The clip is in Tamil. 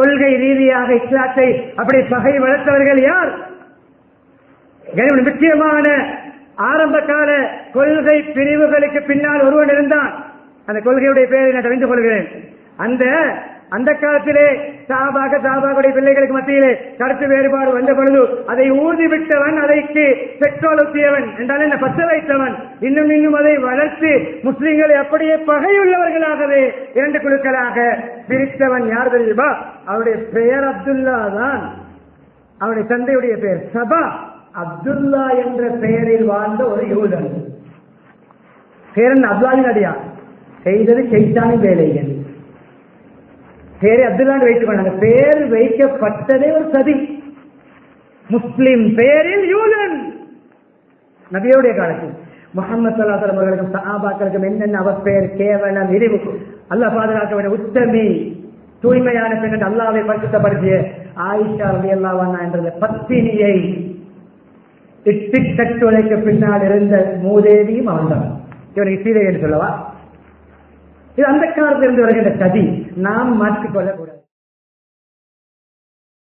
கொள்கை ரீதியாக இஸ்லாத்தை அப்படி பகை வளர்த்தவர்கள் யார்? முக்கியமான ஆரம்ப கால கொள்கை பிரிவுகளுக்கு பின்னால் ஒருவன் இருந்தான். அந்த கொள்கையுடைய பெயரை நான் தெரிந்து கொள்கிறேன். அந்த அந்த காலத்திலே சாபாக சாபாவுடைய பிள்ளைகளுக்கு மத்தியிலே கருத்து வேறுபாடு வந்த பொழுது அதை ஊதி விட்டவன் அதைக்கு பெட்ரோல் ஊற்றியவன் என்றால் என்ன? பச்சை வைத்தவன். இன்னும் இன்னும் அதை வளர்த்து முஸ்லிம்களை அப்படியே பகையுள்ளவர்களாகவே இரண்டு குழுக்களாக பிரித்தவன் யார் தெரியுமா? அவருடைய பெயர் அப்துல்லா தான். அவருடைய தந்தையுடைய பெயர் சபா. அப்துல்லா என்ற பெயரில் வாழ்ந்த ஒரு யூதன். பேரன் அப்துல்லாவின் அடியா செய்தது செய்தானின் வேலைகள். பேரை அப்துல்லான்னு வைத்துக் கொண்டாங்க பேர் வைக்கப்பட்டதே ஒரு சதி. முஸ்லிம் பேரில் யூதன். நபியோடைய காலத்தில். முகமது சல்லாசலம் அவர்களுக்கும் சஹாபாக்களுக்கும் என்னென்ன அவர் பெயர் கேவலம் இழிவு. அல்ல பாதுகாக்க வேண்டிய உத்தமி தூய்மையான பெண் என்று அல்லாவை பரிசுத்தப்படுத்திய ஆயிஷா ரவி அல்லாவானா என்றது பத்தினியை இட்டு கட்டுவதைக்கு பின்னால் இருந்த மூதேவியும் அவன்தான். இவனுக்கு சீதை என்று சொல்லவா? இது அந்த காலத்திலிருந்து வருகின்ற சதி நாம் மாற்றிக்கொள்ளக்கூடாது.